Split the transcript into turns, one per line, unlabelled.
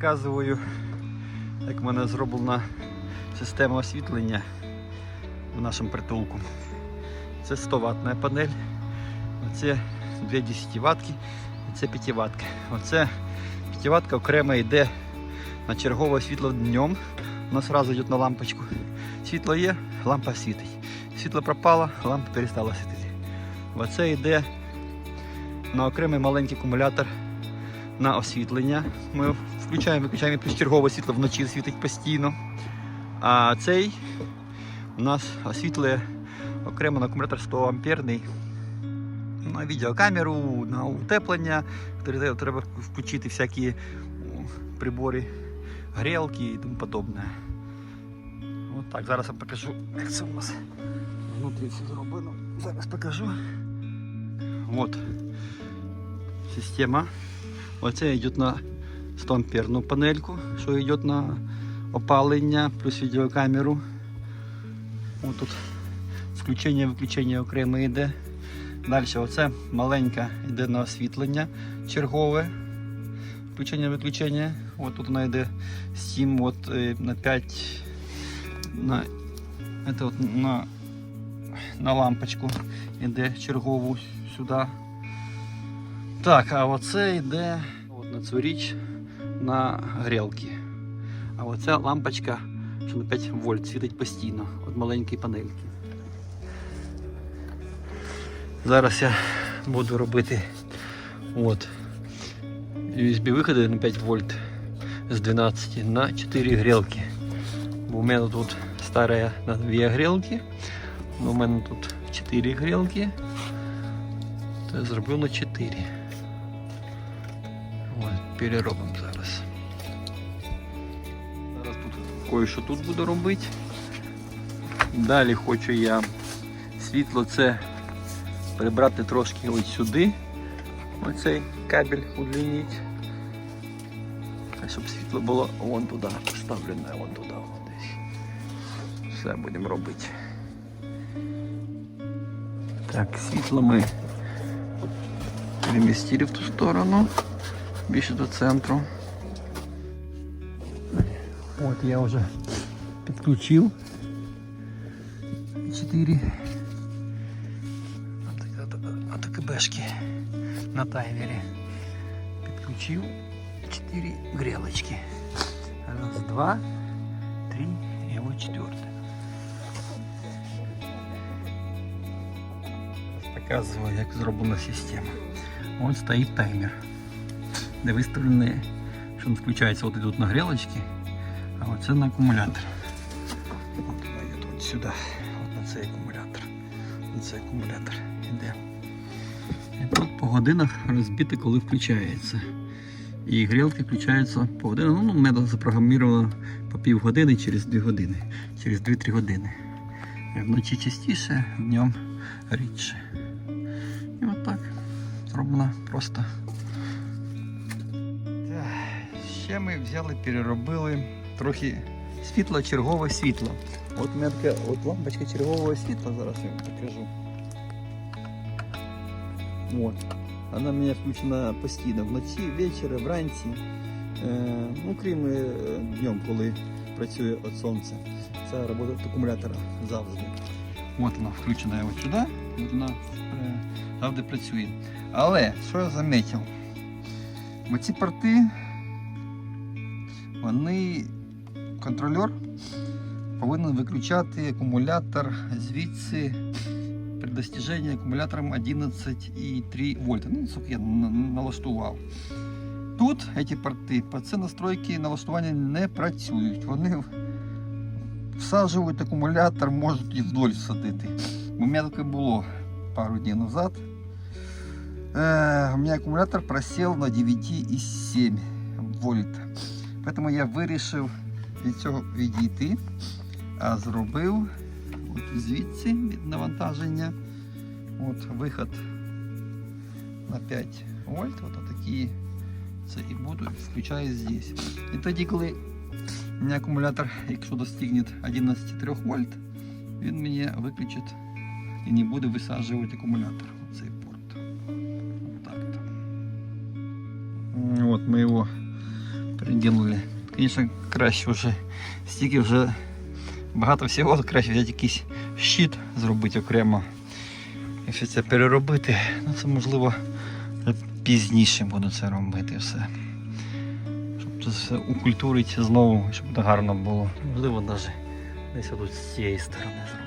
показую, як в мене зроблена система освітлення в нашому притулку. Це 100 ваттна панель. Оце дві 10 ватки це 5 ватки. Оце 5 ватка окремо йде на чергове світло днем. У нас одразу йде на лампочку. Світло є, лампа світить. Світло пропало, лампа перестала світити. Оце йде на окремий маленький акумулятор на освітлення. Ми включаємо, виключаємо плюс світло вночі світить постійно. А цей у нас освітлює окремо на акумулятор 100 амперний. На відеокамеру, на утеплення. Треба включити всякі прибори, грілки і тому подобне. От так, зараз я покажу, як це у нас внутрі все зроблено. Зараз покажу. От система. Оце йде на 100 амперну панельку, що йде на опалення, плюс відеокамеру. Ось тут включення виключення окремо йде. Далі оце маленька йде на освітлення чергове. Включення виключення. От тут вона йде 7 от, е, на 5 на, это от, на, на лампочку йде чергову сюди. Так, а оце йде от на цю річ на грілки. А оця лампочка, що на 5 вольт світить постійно від маленької панельки. Зараз я буду робити от, USB виходи на 5 вольт з 12 на 4 грілки. Бо у мене тут стара на 2 грілки, у мене тут 4 грілки. Зроблю на 4. От, переробимо зараз. Зараз тут кое-що тут буду робити. Далі хочу я світло це прибрати трошки ось сюди. Оцей кабель удлінити. А щоб світло було вон туди поставлене, вон туди десь. Все будемо робити. Так, світло ми перемістили в ту сторону, більше до центру. От я вже підключив 4 АТКБшки на таймере. Підключив 4 грелочки. Раз, два, три и вот четвертая. Показываю, як зроблена система. Вон стоїть таймер, Де виставлені, що він включається от ідуть на грелочки, а оце на акумулятор. От вона йде от сюди, от на цей акумулятор. На цей акумулятор іде. І тут по годинах розбито, коли включається. І грілки включаються по годинам. Ну, мене запрограмовано по пів години через 2 години, через 2-3 години. Вночі частіше, днем рідше. І от так. Зроблено просто. Ще ми взяли, переробили трохи світло, чергове світло. От мене от лампочка чергового світла, зараз я вам покажу. Вот. Вона в мене включена постійно вночі, ввечері, вранці. Е, ну, крім е, днем, коли працює від сонця. Це робота акумулятора завжди. От вона включена от сюди, от вона е, завжди працює. Але що я замітив? Оці порти, вони контролер повинен виключати акумулятор звідси при достижении аккумулятором 11,3 вольта. Ну, сколько я на- налаштував. Тут ці порти по це настройки налаштування не працюють. Вони всаджують акумулятор, можуть і вдоль всадити. У мене таке було пару днів назад. Е, у мене акумулятор просів на 9,7 вольт. Тому я вирішив від цього відійти, а зробив от звідси від навантаження. От виход на 5 вольт. От такі це і буду включаю здесь. І тоді, коли у мене акумулятор, якщо достигне 11,3 вольт, він мені виключить і не буде висаджувати акумулятор. Цей порт. Так. От ми його Приділили. Звісно, краще вже стільки вже багато всього, краще взяти якийсь щит, зробити окремо. Якщо це переробити, ну це можливо пізніше буду це робити все. Щоб це все укультурити знову, щоб це гарно було. Можливо, навіть десь тут з цієї сторони.